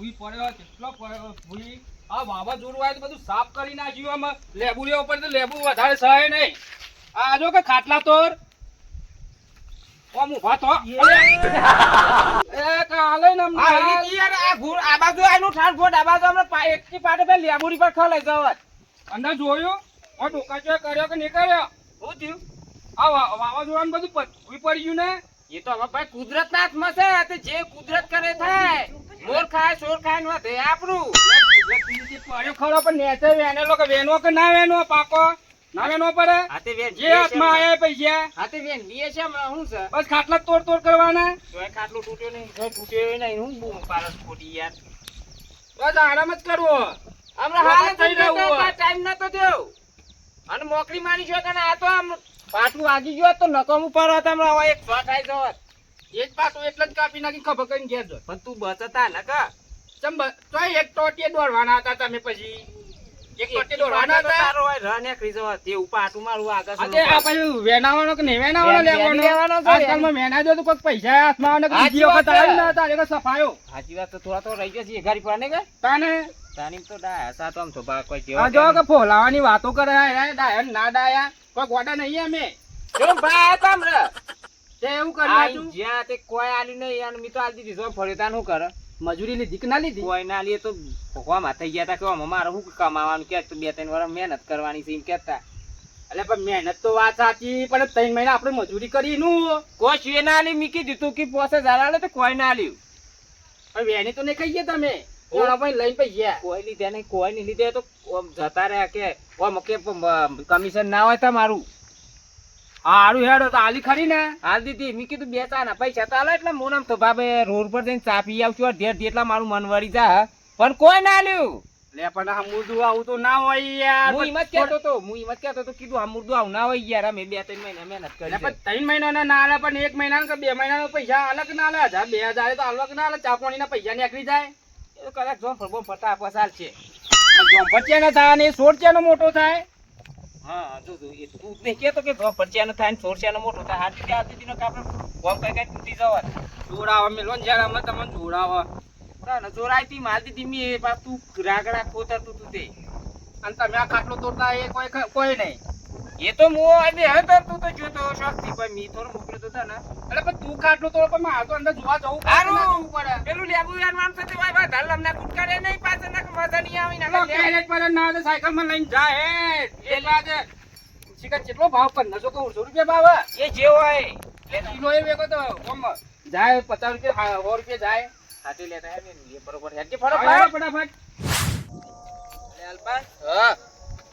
ભૂઈ પડ્યો કેટલો પડ્યો ભૂઈ. આ વાવાઝોડું આવે તો બધું સાફ કરી નાખ્યું આમાં. લેબુ ઉપર તો લેબુ વધારે સહે નહીં. આ જો કે ખાટલા તોર ઓમ ઊભા થો. એ કાલે ને આ યાર, આ ઘૂર- આ બાજુ આનું ઠાર ફોટ, આ બાજુ હમણાં પા- એકથી પાટે પેલી લેબુડી પર ખલાઈ જવાત. અંદર જોયું? ડોકાચો કર્યો કે નહીં કર્યો? થયું? આ વાવાઝોડાનું બધું ભૂઈ પડી ગયું ને? એ તો હવે ભાઈ કુદરતના હાથમાં છે તે જે કુદરત કરે થાય. મોર ખાય સોર ખાય નો તે આપણું. પડ્યો ખરો પણ નેચે વેનેલો કે વેનો કે ના વેનો પાકો ના વેનો પડે હાથે વેન જે હાથમાં આયા પૈસા હાથે વેન લીએ છે હમણાં શું છે? બસ ખાટલા તોડ તોડ કરવાના. તોય ખાટલું તૂટ્યો નહીં તોય તૂટ્યો નહીં હું બૂમ પારસ ખોટી યાર. બસ આરામ જ કરવો. હમણાં હાલ થઈ રહ્યું હોય. ટાઈમ નતો થયો. અને મોકલી મારી છો કે આ તો આમ પાટું વાગી ગયો તો નકમ ઉપર હતા હમણાં હવે એક શોટ આવી જવાત. એ જ પાછું એટલે જ કાપી નાખી ખબર કરીને ઘેર જો. પણ તું બચતા ન કા ચમ તો એક ટોટીએ દોડવાના હતા તમે પછી. એક ટોટી દોડવાના હતા. તારો હોય રહ નીકળી તે ઉપર આટું મારું આગળ અરે આ પછી વેનાવાનો કે નહીં વેનાવાનો લેવાનો? લેવાનો છે, આજકાલમાં વેના. જો તો કોઈક પૈસા હાથમાં આવે બીજી વખત આવી ના તારે કે સફાયો. સાચી વાત તો થોડા તો રહી ગયો છે ઘરી પાને કે? તાને? તાની તો ડાયા સા તો આમ બા કોઈ આ જો કે ફોલાવાની વાતો કરે ડાયા ને ના ડાયા. કોઈ ગોડા નહીં અમે. જો ભાઈ તમ રે. તે એવું કરી આ નાખ્યું જ્યાં તે કોઈ આલી નહીં અને મી તો આલી દીધી. ફર્યો તાન શું કરે? મજૂરી લીધી કે ના લીધી? કોઈ ના લે તો ભગવામાં થઈ ગયા તા કે આમાં મારે શું કમાવાનું? કે બે ત્રણ વાર મહેનત કરવાની છે એમ કહેતા. એટલે પણ મહેનત તો વાત સાચી પણ ત્રણ મહિના આપણે મજૂરી કરી નું કોઈ છે ના લી મીકી દીધું કે પોસે હજાર તો કોઈ ના લ્યું પણ વેની તો નહીં ખાઈએ તમે? ઓ. ભાઈ લઈને કોઈ લીધે નહીં કોઈ નહીં લીધે તો જતા રહ્યા કે કમિશન ના હોય તમારું. હારું હેડો તો આલી ખરી ને. હાલ દીધી મેં કીધું બે ચા ના પૈસા તો આલો એટલે મોનામ તો ભાઈ રોડ પર જઈને ચા પી આવશું ઢેર ઢેર એટલા મારું મન વળી જા પણ કોઈ ના લ્યું લે પણ આ મુર્દુ આવું તો ના હોય યાર. હું જ કહેતો તો હું જ કહેતો તો કીધું આ મુર્દુ આવું ના હોય યાર અમે બે ત્રણ મહિના મહેનત કરી પણ ત્રણ મહિનાના ના આલે પણ એક મહિના કે બે મહિનાનો પૈસા અલગ ના આલે હજાર બે હજાર તો અલગ ના આલે ચા પાણીના પૈસા નીકળી જાય. એ તો કદાચ જોમ ફરબો ફરતા પસાર છે છે જોંપટિયા ના થાય ને નો મોટો થાય. હા, જો જો, એ તું જ નહીં કહેતો કે જોમ થાય ને સોરચ્યાનો મોટો થાય હાથ દીધી હાથ દીધીનો કાપડ ગોમ કઈ કઈ તૂટી જવા જોડાવા મેલો લોન જયારે તમને જોડાવા. ના ચોરાઈ તી માલ દીધી મેં તું રાગડા ખોતર તું તે. અને તમે આ ખાટલો તોડતા એ કોઈ કોઈ નહીં. એ તો મો હવે હવે તો તું તો જોતો શોખથી પણ મી થોડો મોકલ્યો તો તને. એટલે પણ તું કાટલો તો પણ મારે તો અંદર જોવા જવું ના. જવું પડે. પેલું લેબુ યાર માન થતે હોય ભાઈ ધાલ અમને કુટકારે નહીં પાછળ ના મજા નહીં આવી ના કેરેટ પર ના આવે સાયકલમાં લઈને જાય. હે એ બાદ ચિકન કેટલો ભાવ જો કે સો રૂપિયા ભાવ એ જે હોય. કિલો એ વેકો તો ઓમ જાય પચાસ રૂપિયા સો રૂપિયા જાય. હાથી લેતા હે ને એ બરોબર. હેડજે ફરો ફરો ફટાફટ. હા.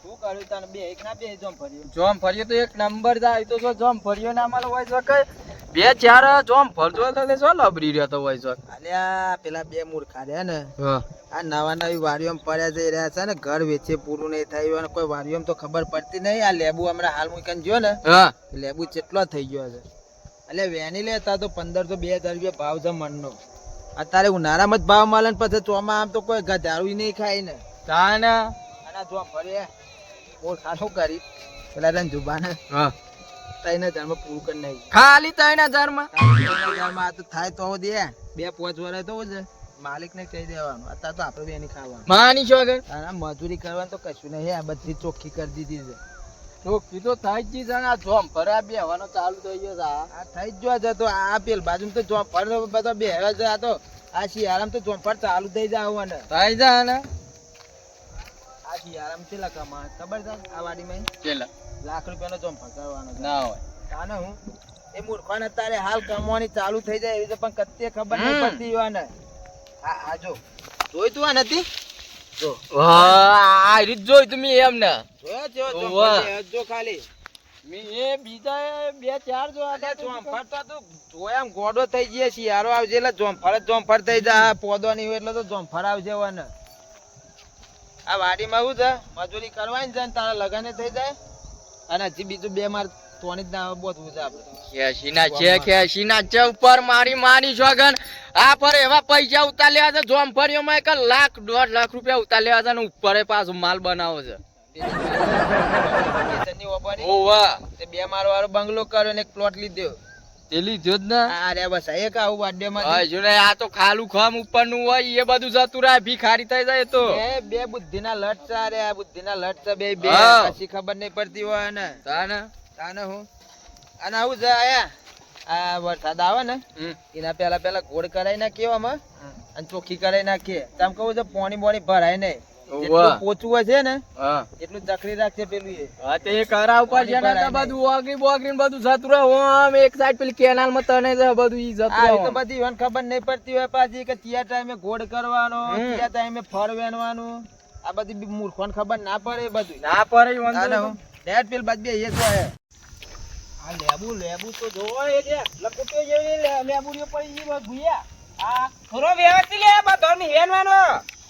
શું કર્યું તને? બે એક ના બે જોમ ફર્યું. જોમ ફર્યો તો એક નંબર જાય. તો શું જોમ ફર્યો ના મળે હોય તો કઈ. બે ચાર જોમ ફરતો તો તે લબરી રહ્યો તો હોય તો અલ્યા પેલા બે મૂર્ખા રહ્યા ને. આ નવા નવી વાડીઓમાં પડ્યા જઈ રહ્યા છે ને. ઘર વેચે પૂરું નહીં થયું અને કોઈ વાડીઓમાં તો ખબર પડતી નહીં. આ લેબુ હમણાં હાલ મૂકીને જો ને. લેબુ કેટલો થઈ ગયો છે. એટલે વેની લેતા તો પંદરસો બે હજાર રૂપિયા ભાવ છે મનનો અત્યારે ઉનાળામાં જ ભાવ મળે ને પછી ચોમા આમ તો કોઈ ગધારું નહીં ખાય ને. તાને? અને જો ફરે મૂર્ખા શું કરી? પેલા રંજુબાને હા. ત્રણ હજારમાં પૂરું કરી નાખ્યું. ખાલી ત્રણ હજારમાં આ તો થાય તો દે. બે પાંચ વર્ષ તો છે માલિક ને કહી દેવાનું. અત્યારે તો આપણે બેની ખાવાનું. માની છો આગળ? મજૂરી કરવાનું તો કશું નહીં. આ બધી ચોખ્ખી કરી દીધી છે. ચોખ્ખી તો થઈ જ આ જોમ ફરે બેહવાનો ચાલુ થઈ ગયો છે. આ થઈ જ જો તો આ પેલ બાજુ તો જોફર બધા બે છે આ તો આ શિયાળામાં તો જોફર ચાલુ થઈ જાય થઈ થાય જા ને? આ શિયાળામાં કેટલા કમા ખબર છે? આ વાડીમાં કેટલા લાખ રૂપિયાનો જોમ કરવાનો ના હોય. તાને હું? એ મૂર્ખાને તારે હાલ કમાવાની ચાલુ થઈ જાય એવી તો પણ કત્તે ખબર નહીં પડતી હોય ને આ આ જો. જોઈ તું આ નથી? જો. આ રીત જોઈ તમે એમ ને જોયો જો જો ખાલી, જો ખાલી. મે એ બીજા બે ચાર જો જોમ જોમફળ તો જોયા ગોડો થઈ ગયા છે. યારો આવજે એટલે જોમફળ જોમ જોમફળ થઈ જાય. પોદો નહીં હોય એટલે તો જોમફળ આવશે વાને આ વાડીમાં શું છે મજૂરી કરવાની છે ને તારા લગન થઈ જાય. અને હજી બીજું બે માર તોની જ ના બોધવું છે આપણે. ખેસીના છે ખેસીના છે ઉપર મારી મારી છોગન આ પર એવા પૈસા ઉતાર્યા છે જોમ ફર્યોમાં એક લાખ દોઢ લાખ રૂપિયા ઉતાર્યા છે ને ઉપર પાછો માલ બનાવો છે. ઓવા. બે મારવાળો બંગલો કર્યો ને એક પ્લોટ લીધો. તે લીધું જ અરે બસ એક આવું બર્થડે માં હા, જો આ તો ખાલું ખમ ઉપરનું હોય એ બધું જતું રહે ભિખારી થઈ જાય એ તો. બે બે બુદ્ધિના લટ છે આ રે આ બુદ્ધિના લટ છે બે. બે પછી ખબર નહીં પડતી હોય ને તાને? તાને હું? અને આવું છે આયા. આ વરસાદ આવે ને એના પેલા પેલા ગોળ કરાઈ નાખીએ આમાં અને ચોખ્ખી કરાઈ નાખીએ. તમે કહું છે પાણી બોણી ભરાય નહીં. જેટલું પોચું છે ને એટલું જકડી રાખશે પેલું એ. હા તે કરા ઉપર છે ને તો બધું ઓગરી બોગરી બધું જતું રહે. આમ એક સાઈડ પેલી કેનાલમાં તને છે બધું ઈ જતું રહે. તો બધી ઈવન ખબર નહીં પડતી હોય પાછી કે કયા ટાઈમે ગોળ કરવાનો હમ. ટાઈમે ફળ વેનવાનું આ બધી મૂર્ખોને ખબર ના પડે બધું ના પડે વાંધો ડેડ પેલ બાદ બે એ તો હે. આ લેબુ લેબુ તો જોવો એ જે લકુટીઓ જેવી લે- પડી ગઈ ભૂયા. આ થોડો વ્યવસ્થિત લે બધો ની હેનવાનો.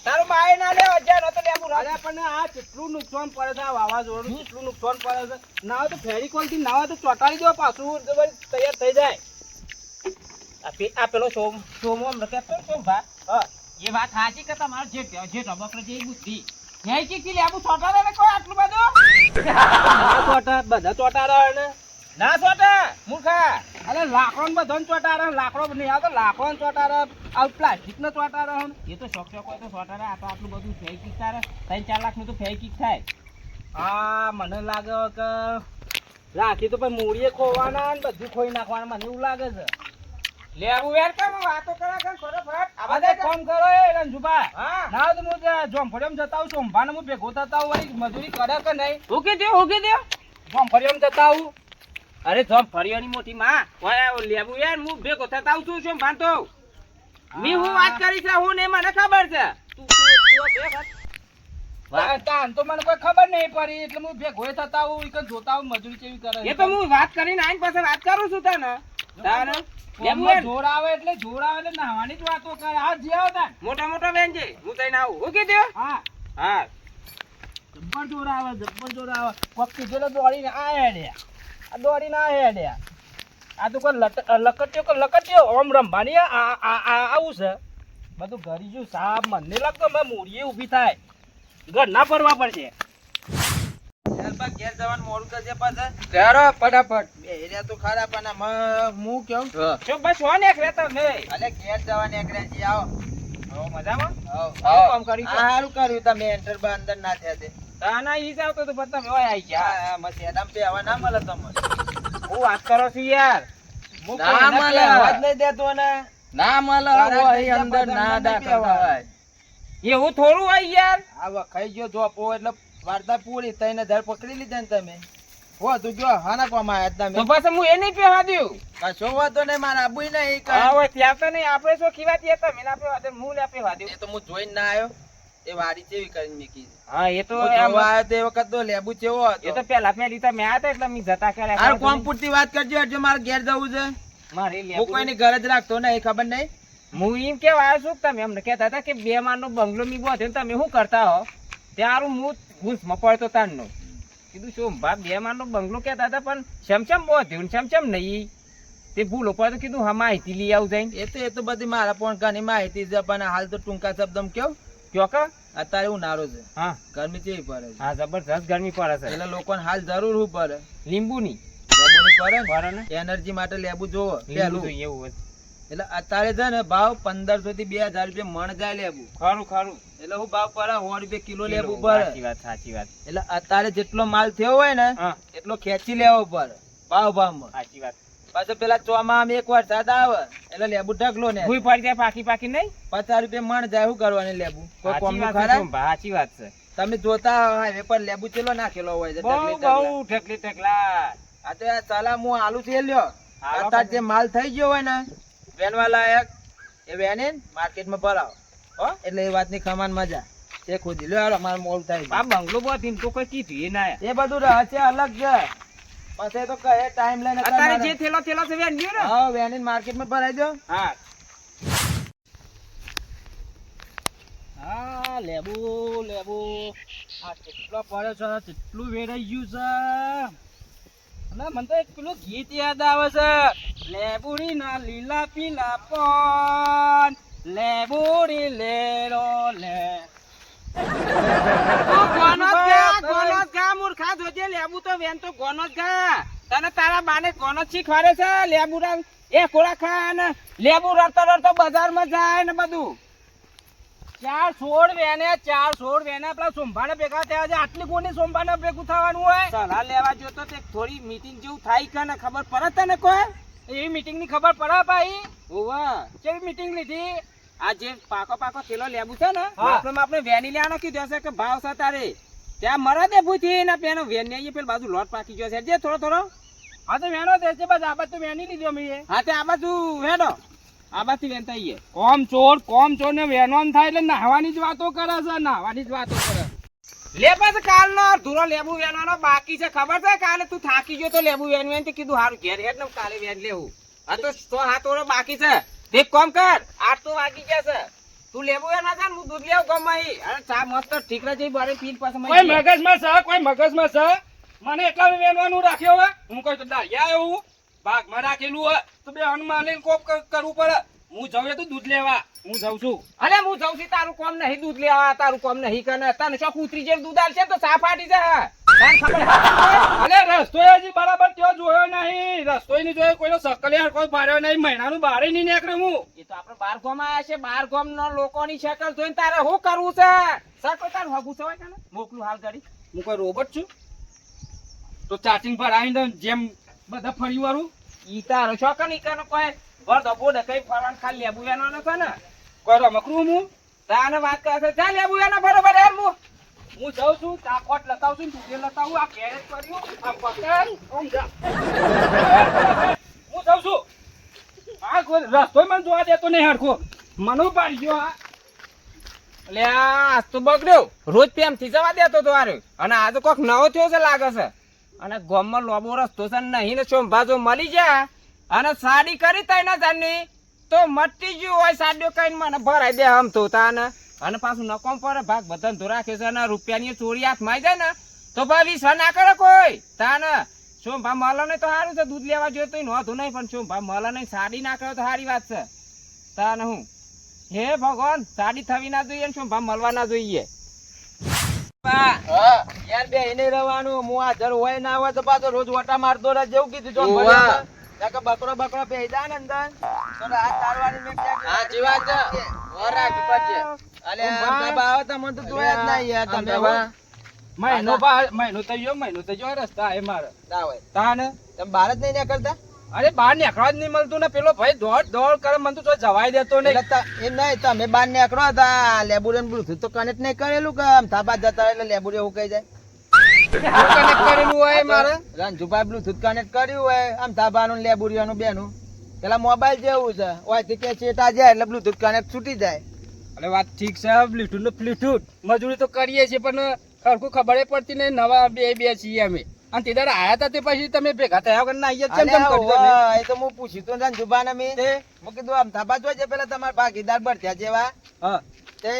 તારું માય ના લે હજાર નો લે મુરા અરે પણ આ કેટલું નુકસાન પડે છે આ વાવાઝોડું કેટલું નુકસાન પડે છે. ના હોય તો ફેરી થી નાવ તો ચોટાડી દો પાછું તૈયાર થઈ જાય. આ પે- આ પેલો સોમ સોમો હમણાં કહેતો તો સોમ ભા હા એ વાત સાચી કે તમારો જે જે ટબકરો જે બુદ્ધિ જય કે કી લેબુ ચોટાડે ને કોઈ આટલું બધું? ના ચોટા બધા ચોટાડા ને? ના ચોટા મૂર્ખા. અરે લાકડો ને બધો ચોટાડા લાકડો નહીં આવતો લાકડો ને ચોટાડે આ પ્લાસ્ટિક ને ચોટાડા. એ તો શોખ શોખ હોય તો ચોટાડે. આ તો આટલું બધું ફેંકી તારે ત્રણ ચાર લાખનું તો ફેંકી થાય. આ મને લાગે કે રાખી તો પછી મૂળીએ ખોવાના ને બધું ખોઈ નાખવાના. મને એવું લાગે છે. લેવું વેર કે વાતો કરા કર ફટાફટ. આ બધા ફોન કરો એ રંજુભા હા. ના તો હું જોમફળિયામાં જતા આવું સોમભાને હું ભેગો થતા આવું મજૂરી કરે કે નહીં? હુકી દે હુકી દે જોમફળિયામાં જતા આવું. અરે જોમ ફરિયાની મોટી માં ઓય આ લેબુ યાર હું ભેગો થતા આવું છું શું ભાંતો? મી હું વાત કરી છે હું ને મને ખબર છે? તું તું તું બે વાત. તાન તો મને કોઈ ખબર નહીં પડી એટલે હું ભેગો થતા આવું ઈ જોતા આવું મજૂરી કેવી કરે એ તો હું વાત કરીને આઈને પછી વાત કરું છું તને. તાને લેબુ ફોનમાં જોર આવે એટલે જોર આવે એટલે નાહવાની જ વાતો કરે. હા જે આવો મોટા મોટા બેન છે હું તઈને આવું. હું દે હા. હા. જબ્બર જોર આવે જબ્બર જોર આવે. કોક કીધેલો દોડીને આ હેડ્યા આ દોડી ના હેડ્યા. આ તો કોઈ લકટ્યો કે લકટ્યો ઓમ રમવાની આવું છે. બધું ઘરી જો સાપ મને લાગતો મેં મૂડીએ ઊભી થાય. ઘર ના ફરવા પડશે. ઘેર જવાનું મોડું કરજે પાછા. ચાલો ફટાફટ. એરિયા તો ખરા પણ હું કેવું? હા. શું બસ હો એક રહેતા ને અલે ઘેર જવા નીકળ્યા છીએ આવો. હો મજામાં? આવો. હા. કામ કરી સારું કર્યું તમે એન્ટર બા અંદર ના થયા તે તો તમે આઈ ગયા. હા, હા, મસ્ત એડામ પે હવા ના મળે તમને. હું વાત કરો છું યાર? ના મળે. પહેરવા નહીં દેતો ને. ના મળે તારા અંદર ના દાખલ એવું થોડું હોય યાર. આ વખાઈ ગયો જોપો એટલે વાર્તા પૂરી તઈને ધર પકડી લીધા ને તમે. હો તું જો હાના કોમ આયા તો તમે પછી હું એ નહીં પહેવા દઉં કશો વાતો નહીં મારા આબુ નહીં હા. હોય ત્યાં તો નહીં આપણે શું ખીવાતી હતા? મેં ના પેવા દે હું ના પેવા દઉં એ તો હું જોઈને ના આવ્યો. એ વાડી જેવી કરીને મેકી હા એ તો આવ્યો તે વખત તો લેબુ ચેવો એ તો પેલા પહેલી તો મેં આતા એટલે મેં જતા કર્યા. હારું કોમ પૂરતી વાત કરજો એટલે મારે ઘેર જવું છે. મારે હું કોઈની ઘર જ રાખતો નહીં ખબર નહીં? હું એમ કેવા આવ્યો છું તમે એમને કહેતા હતા કે બે માળનો બંગલો મી બોધ્યો તમે શું કરતા હો? ત્યારું હું ઘૂસમાં પડતો તારનો કીધું શું ભા બે માળનો બંગલો કહેતા હતા પણ સમસમ બોધ્યો ને સમસમ નહીં. તે ભૂલો પડે તો કીધું હા માહિતી લઈ આવું જઈને. એ તો એ તો બધી મારા પણ ઘણી માહિતી છે પણ હાલ તો ટૂંકા શબ્દમાં કેવું કયો કે? અત્યારે ઉનાળો છે. હા. ગરમી કેવી પડે હા જબરજસ્ત ગરમી પડે છે. એટલે લોકોને હાલ જરૂર હું પડે. લીંબુની. લેબુની પડે પડે ને? એનર્જી માટે લેબુ જોવો પહેલું. એવું. એટલે અત્યારે છે ને ભાવ પંદરસો થી બે હજાર રૂપિયા મણ જાય લેબુ. ખરું ખરું. એટલે હું ભાવ પડે સો રૂપિયા કિલો લેબુ પડે સાચી વાત સાચી વાત. એટલે અત્યારે જેટલો માલ થયો હોય ને એટલો ખેંચી લેવો પડે ભાવ ભાવમાં. સાચી વાત. પાછો પેલા ચોમાં એક વરસાદ આવે એટલે લેબુ ઢગલો ને. ભૂઈ પડી જાય પાકી પાકી નહીં? પચાસ રૂપિયા મણ જાય શું કરવાની લેબુ? કોઈ વાત છે શોભા, સાચી વાત છે. તમે જોતા હાઈવે પર લેબુ ચેલો નાખેલો હોય છે બહુ ઢગલી. ઢગલા. આ તો ચાલા હું આલુ થી લ્યો. અત્યારે જે માલ થઈ ગયો હોય ને વેનવા લાયક એ વેને માર્કેટમાં ભરાવો. હો એટલે એ વાતની ખમાન મજા. તે ખોદી. લ્યો મારું મોલ મોડું થાય છે. આ બંગલો બધી તો કઈ કીધું એ ના. એ બધું રહસ્ય અલગ છે. પછી તો કહે ટાઈમ લઈને અત્યારે જે થેલો થેલો છે વેન ગયો ને? હા વેની માર્કેટમાં ભરાઈ દો. હા. હા લેબુ લેબુ. આ કેટલો પડ્યો છે કેટલું વેરાઈ ગયું છે. અને મને તો એક પેલું ગીત યાદ આવે છે. લેબુડી ના લીલા પીલા પણ લેબુડી લેરો લે. જ ગા, ગોનો જ ગા, મૂર્ખા જોજે લેબુ તો વેન તો ગોનો જ ગા. તને તારા બાને ગોનો શીખવાડે છે લેબુ એ ખોરાક ખા ને લેબુ રડતો રડતો બજારમાં જાય ને બધું. ચાર સોળ વેને ચાર સોળ વેને પેલા સોમભાને ભેગા થયા છે. આટલી કોની સોમભાને ભેગું થવાનું હોય? સલાહ લેવા જો તો થોડી મીટિંગ જેવું થાય કે ને ખબર પડે તને કોઈ? એવી મીટિંગની ખબર પડે ભાઈ. ઓવા કેવી મીટિંગ લીધી? આ જે પાકો પાકો થેલો લેબુ છે ને આપણે આપણે વેની લેવાનો કીધો છે કે ભાવ છે તારે. ત્યાં મરા દે ભૂથી ને પેનો વેન ને પેલી બાજુ લોટ પાકી ગયો છે. જે થોડો થોડો. હા તો વેનો દે છે બસ આ બાજુ વેની લીધો મેં હા તે આ બાજુ વેનો આ બાજુ વેનતા આવીએ કોમ ચોર કોમ ચોર ને વેનવાન થાય એટલે નાહવાની જ વાતો કરે છે નાહવાની જ વાતો કરે. લે બસ કાલનો ધૂરો લેબુ વેનવાનો બાકી છે ખબર છે? કાલે તું થાકી ગયો તો લેબુ વેન વેન તે કીધું હારું ઘેર હેડ ને કાલે વેન લેવું. હા તો સો હાથ ઓરો બાકી છે. તે કોમ કર. આઠ તો વાગી ગયા છે. તું લેવું એ ના ને હું દૂધ લેવું ગમાઈ અરે ચા મસ્ત ઠીકરા જઈ બારે પીન પાસે કોઈ મગજમાં છે કોઈ મગજમાં છે? મને એટલા વેનવાનું રાખ્યો હવે હું કોઈ તો દાળિયા એવું? ભાગમાં રાખેલું હોય તો બે હનુમાન લઈને કોપ કરવું પડે. હું જાઉં તો દૂધ લેવા. હું જાઉં છું. અરે હું જઉં છું તારું કોમ નહીં દૂધ લેવા તારું કોમ નહીં કરે. તને શોખ ઉતરી જેમ દૂધ આલશે તો સા ફાટી જાય. છે? અરે રસ્તો હજી બરાબર ત્યાં જોયો નહીં. રસ્તો નહીં જોયો કોઈનો સકલે કોઈ ભાર્યો નહીં. મહિનાનું બારે નહીં નીકળે હું. એ તો આપણે બાર ગામ આવ્યા છે. બાર ગામ નો લોકોની શકલ જોઈને તારે શું કરવું છે? સર તારું હગું છે કાને? મોકલું હાલ ગાડી. હું કોઈ રોબોટ છું? તો ચાર્જિંગ પર આવીને જેમ બધા ફરી વાળું. ઈ તારો શોખ નહીં કરે કોઈ. ભર દબો ને કઈ ફરવાનું ખાલી લેબુ છે ને. કોઈ રમકડું હું. તાને વાત છે ચાલ લેબુ વેનો બરોબર યાર હું. હું છું ચાકોટ લતાવું છું દૂધે લતાવું આ કેરેટ કર્યું, આ જા. હું જાઉં છું. આ કોઈ રસ્તો જોવા દેતો નહીં હરખો. મને પાડી ગયો આ લે, આ બગડ્યો. રોજ પ્રેમથી જવા દેતો તો આરે અને આ તો કોક નવો થયો છે લાગે છે. અને ગામમાં લોબો રસ્તો છે નહીં ને ચોંભાજો મળી જાય. અને સાડી કરી તઈ ના જાની તો મટી ગયું હોય સાડીઓ કઈ મને ભરાઈ દે આમ તો તાને અને પાછું નકોમ પર ભાગ બધા રાખે છે અને રૂપિયાની ચોરી હાથમાં આવી જાય ને તો ભાઈ વિશ્વા ના કરે કોઈ. તાને ચોંભા મળે ને તો સારું છે દૂધ લેવા જોઈએ તો નોંધું નહીં પણ ચોંભા મળો નહીં સાડી ના કરે તો સારી વાત છે. તાને હું હે ભગવાન સાડી થવી ના જોઈએ શું ભાઈ મળવા ના જોઈએ? યાર બે એને રહેવાનું હું આ જર હોય ના હોય તો પાછો રોજ વટા મારતો રહે જેવું કીધું તો. નકર બકરો બકરો પહેરી ને અંદર તો રાત તારવાની મેં ક્યાંક સાચી વાત છે ઓર રાખવી પડશે અલે આમ સાહેબ તો જોયા જ નહીં યાર તમે મહિનો મહિનો થઈ ગયો મહિનો થઈ ગયો રસ્તા એ મારે. હોય. તાને તમે બહાર જ નહીં નીકળતા? અરે બહાર નીકળવા જ નહીં મળતું ને પેલો ભાઈ દોડ દોડ કરે મને તો જવાય દેતો નહીં. એ નહીં તમે બહાર નીકળો હતા લેબુરે બ્લુટૂથ તો કનેક્ટ નહીં કરેલું કે થાબા જતા એટલે લેબુરે એવું કહી જાય? કનેક્ટ કરેલું હોય મારે. રંજુભાઈ બ્લુટૂથ કનેક્ટ કર્યું હોય. આમ થાપાનું લેબુરિયાનું બેનું. પેલા મોબાઈલ જેવું છે. ઓયથી કે ચેટા જાય એટલે બ્લુટૂથ કનેક્ટ છૂટી જાય. અરે વાત ઠીક છે બ્લૂટૂથનું બ્લૂટૂથ મજૂરી તો કરીએ છીએ પણ સરખું ખબર પડતી નહીં. નવા બે બે છીએ અમે. અને તે દાડે આયા તા તે પછી તમે ભેગા થયા વગર ના આયા. કેમ કેમ કર્યું એ તો હું પૂછ્યું તો રંજુભાઈને મેં. મેં કીધું આમ ધાબા જોઈએ પેલા તમારા ભાગીદાર બળત્યા જેવા. હા. તે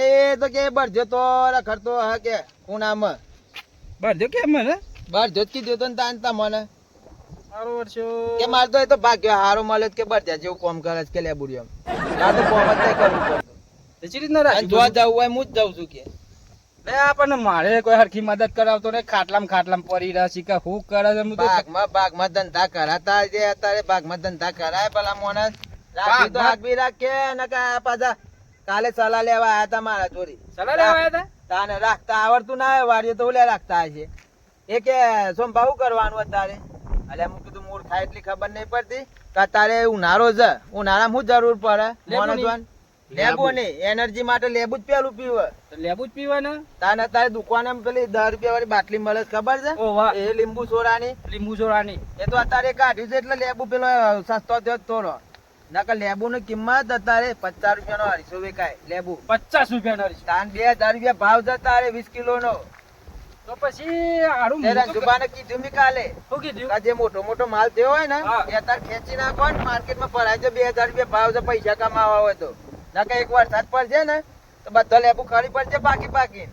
તો કે બળજો તો રખડતો હા કે ઉનામાં. બરજો કેમ મને બાર જો કી દેતો ને તાન તમને સારો વર્ષો. કે મારે તો એ તો ભાગ્યો હારો મળે કે બાર જા જેવું કોમ કરે કે લે બુડિયો આ તો કોમ જ કરવું પડતું એચી રીતના અને રાખ્યું જો હોય હું જ જાઉં છું કે. લે આપણને મારે કોઈ હરખી મદદ કરાવતો ને ખાટલામ ખાટલામ પડી રહ્યા છે કે હું કરે છે? હું તો ભાગમાં ભાગમાં ધંધા કરાતા જે અત્યારે ભાગમાં ધંધા કરાય પેલા મોને. રાખી તો બી રાખે ને પાછા કાલે સલાહ લેવા આયા હતા મારા ચોરી સલાહ લેવા આવ્યા હતા તાને રાખતા આવડતું ના હોય વાડીએ તો ઓલે રાખતા હશે. એ કે સોમ ભાવ કરવાનું અત્યારે? એટલે હું કીધું મૂળ થાય એટલી ખબર નહીં પડતી કે તારે ઉનાળો છે. ઉનાળામાં શું જરૂર પડે? લેબુની? મોણસવાન? લેબુ નહીં એનર્જી માટે લેબુ જ પેલું પીવે. લેબુ જ પીવે ને તાને તારે દુકાને પેલી દસ રૂપિયા વાળી બાટલી મળે છે ખબર છે? એ લીંબુ સોરાની. લીંબુ સોરાની. એ તો અત્યારે કાઢ્યું છે એટલે લેબુ પેલો સસ્તો થયો જ થોડો નકર લેબુ ની કિંમત અત્યારે પચાસ રૂપિયા નો અઢીસો વેકાય લેબુ. પચાસ રૂપિયા નો તાન બે હજાર રૂપિયા ભાવ જતા રે વીસ કિલો નો તો પછી હારું રંજુબાને કીધું મી કાલે. શું કીધું? જે મોટો મોટો માલ થયો હોય ને. એ અત્યારે ખેંચી નાખો ને માર્કેટમાં ભરાય છે બે હજાર રૂપિયા ભાવ છે પૈસા કમાવા હોય તો. નકર એક વરસાદ પડશે ને તો બધા લેબુ ખરી પડશે પાકી પાકી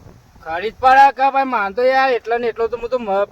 ખરીદ પડે કે ભાઈ માનતો યાર એટલા ને એટલો તો હું તો મોત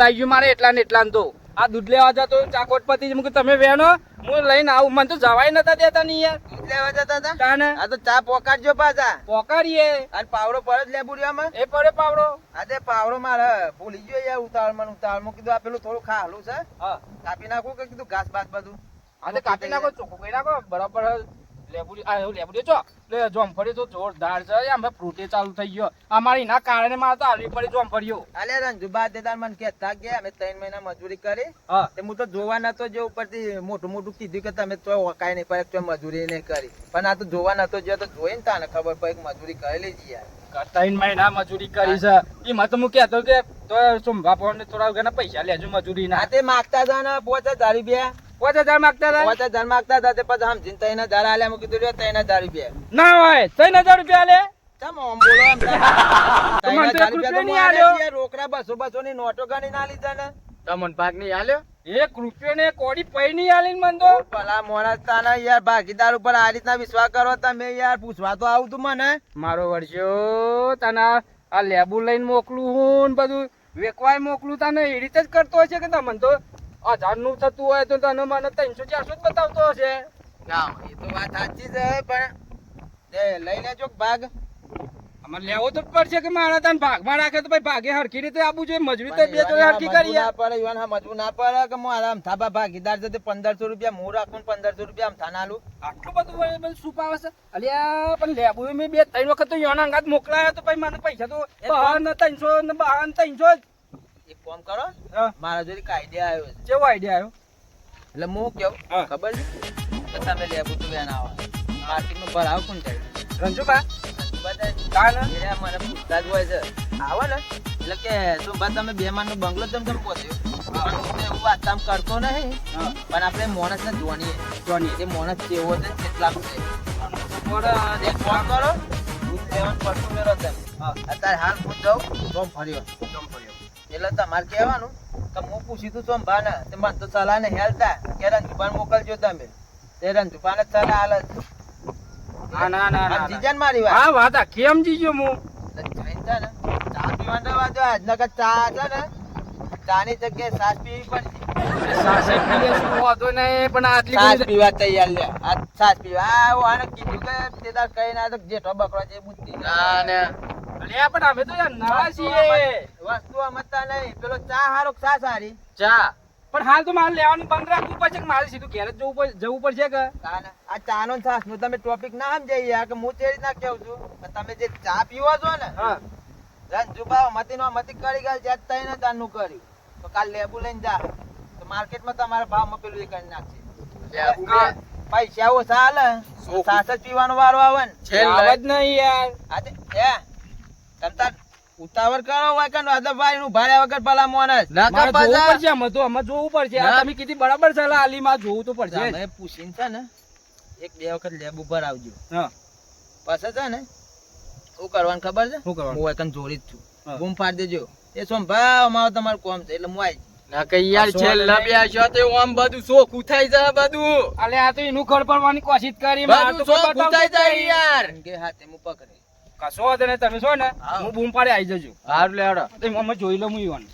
આવી ગયું મારે એટલા ને એટલા ને તો. આ દૂધ લેવા જતો ચાકોટ પતિ મૂકી તમે વેનો હું લઈને આવું. મને તો જવાય નતા દેતા નહીં યાર. દૂધ લેવા જતા હતા? તાને આ તો ચા પોકાડજો પાછા. પોકારીએ. અને પાવડો પર જ લેબુરિયામાં એ પડે પાવડો. આ તે પાવડો મારે ભૂલી ગયો યાર ઉતાવળમાં ઉતાવળમાં. કીધું આ પેલું થોડું ખાલું છે. હા. કાપી નાખું કે કીધું ઘાસ બાસ બધું? હા તો કાપી નાખો ચોખ્ખું કરી નાખો. બરાબર. લેબુડી આ એવું લેબુડી છો એટલે જોમફળી તો જોરદાર છે. આમ ફ્રૂટે ચાલુ થઈ ગયો. અમારી ના કારણે મારે તો હાલવી પડી જોમફળીઓ અલે રંજુબા તે તાર મને કહેતા ગયા અમે ત્રણ મહિના મજૂરી કરી. હા. તે હું તો જોવા નતો જે ઉપરથી મોટું મોટું કીધું કે તમે તો કાંઈ નહીં પડે તો મજૂરી નહીં કરી. પણ આ તો જોવા નતો જે તો જોઈને તાને ખબર પડી કે મજૂરી કરેલી જ યાર. ત્રણ મહિના મજૂરી કરી છે. એ મત હું કહેતો કે તો સોમભા ને થોડા ઘણા પૈસા લેજો મજૂરી ના તે માગતા હતા ને પોચ હજાર રૂપિયા. પાંચ હજાર માંગતા હતા? પોચ હજાર માગતા હતા તે પછી સમજીને ત્રણ હજાર આલ્યા મેં કીધું ત્રણ હજાર રૂપિયા. ના હોય ત્રણ હજાર રૂપિયા લે ચમ આમ બોલો આમ તાર. તો મને તો ત્રણ એક હજાર રૂપિયો નહીં રૂપિયા તો હું આલ્યા આલ્યો. છીએ. રોકડા બસો બસો ની નોટો ગણી ના લીધા ને. તમને ભાગ નહીં હાલ્યો એક રૂપિયો ને કોડી પૈ નહીં આલીને મન તો. ભલા મોણસ તાના યાર ભાગીદાર ઉપર આ રીતના વિશ્વાસ કરો તમે યાર પૂછવા તો આવું તું મને. મારો વર્ષો તના આ- આ લેબુ લઈને મોકલું હું બધું. વેકવાય મોકલું તને. એ રીતે જ કરતો હશે કે તમને તો હજારનું થતું હોય તો તને મને ત્રણસો ચારસો જ બતાવતો હશે? ના એ તો વાત સાચી છે પણ લઈ લેજો ભાગ. અમારે લેવો તો પડશે કે મારા તને ભાગમાં રાખે તો ભાઈ ભાગે હરખી રીતે આપવું જોઈએ મજૂરી તો બે જોડે હરખી કરી ના પડે યુવાન હા મજવું ના પડે કે મારા થાબા ભાગીદાર છે પંદરસો રૂપિયા હું રાખું પંદરસો રૂપિયા આમ થાના આલું આટલું બધું બધું શું પાવે છે? અલ્યા પણ લેબુ મેં બે ત્રણ વખત તો યોના અંગાત મોકલાયા તો ભાઈ મને પૈસા તો બહાર ને ત્રણસો ને બહાર ત્રણસો જ. એક કામ કરો. મારા જોડે એક આઈડિયા આવ્યો છે. કેવો આઈડિયા આવ્યો? એટલે હું કેવું? ખબર છે? તમે લેબુ તો વેન આવો. માર્કેટમાં ભરાવ કોણ થાય કાને મને પૂછતા જ હોય છે. આવો ને. એટલે કે શું બા તમે બે માળનો બંગલો તમે કેમ પહોંચ્યો એવું વાત આમ કરતો નહીં. પણ આપણે માણસને જોણીએ જોની. એ માણસ કેવો છે ને કેટલા છે થોડા ફોન કરો. અત્યારે હાલ હું જાઉં જોમ ફર્યો એટલે તમારે કહેવાનું કે હું પૂછી તું ભાને તે મને તો સલાહ હેલતા કે રંજુપાન મોકલજો તમે તે રંજુપાન જ સલાહ હાલ ના, ના, ના, જીજન મારી વાત હા વાત આખી સમજી ગયો હું જઈને ને, ચા પીવાનો રવા દો. આજ નકર ચા છે ને, ચાની જગ્યાએ સાસ પીવી પડશે. પણ આટલી સાસ પીવા તૈયાર લે. આ સાસ પીવા. આ કીધું કે તે તાર કઈ ના તો જેઠો બકરો છે બુદ્ધિ. ના ને અલ્યા, પણ અમે તો યાર નવા છીએ. વસ્તુ સમજતા નહીં. પેલો ચા હારો કે છાશ ચા. પણ હાલ તો મારે લેવાનું બંધ રાખવું પડશે કે મારે સીધું ઘેર જવું જવું પડશે કે? કાને. આ ચાનો ને છાશનો તમે ટોપિક ના સમજાય યાર કે હું તે રીતના કહું છું? તમે જે ચા પીવો છો ને હા. રંજુબા મતી નો મતી કરી ગયા જ્યાં તઈને તારનું કર્યું. તો કાલ લેબુ લઈને જા. તો માર્કેટમાં તમારા ભાવમાં પેલું એ કરી નાખશે. પૈસા ઓછા હાલે સાસ જ પીવાનો વારો આવે ને. નહીં યાર. આજે ઉતાવળ કરો વાકન વાદભાઈ નું ભાડ્યા વગર ભલા મોનસ ના મારે કા જોવું પાછા પડશે અમે તો અમે જોવું પડશે. આ તમે કીધી બરાબર છે આલી માં જોવું તો પડશે. તમે પૂછીને છે ને એક બે વખત લેબ ઉપર આવજો હા. પાછા છે ને હું કરવાનું ખબર છે? હું કરવાનું? હું એકન જોડી જ છું. બૂમ ફાડી દેજો. એ સોમભા અમારો તમારું કોમ છે એટલે હું આવી ના કે યાર છેલ્લે બે આશો તો આમ બધું શોખ થઈ જાય બધું. અલે આ તો એનું પડવાની કોશિશ કરી મારે બધું થઈ જ જાય યાર. કે હાથે હું પકડી. કશો વાંધો નહીં તમે છો ને હું. બૂમ પાડે આવી જજો. સારું લેવાડો તમે અમે જોઈ લઉં હું ઈવન.